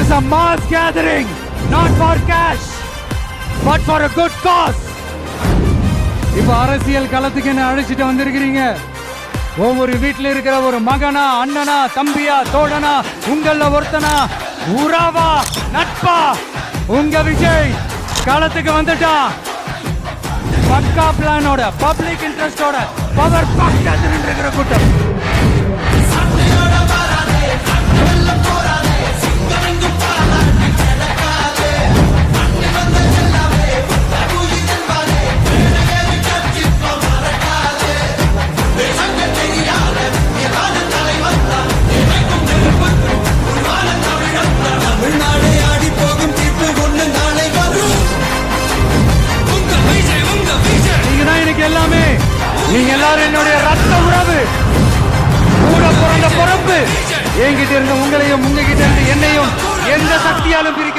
is a mass gathering, not for cash, but for a good cause. இப்ப அரசியல் களத்துக்கு என்ன அழைச்சிட்டு வந்திருக்கிறீங்க? ஒவ்வொரு வீட்டில் இருக்கிற ஒரு மகனா அண்ணனா தம்பியா தோழனா உங்கள ஒருத்தனா உறவா நட்பா? உங்க விஜய் களத்துக்கு வந்துட்டான் பக்கா பிளானோட பப்ளிக் இன்ட்ரெஸ்டோட பவர் பக்கத்தில் இருக்கிற கூட்டம். நீங்க எல்லாரும் என்னுடைய ரத்த உறவு. கூட பிறந்த பிறப்பு. என்கிட்ட இருந்து உங்களையும் உங்ககிட்ட இருந்து என்னையும் எந்த சக்தியாலும் பிரி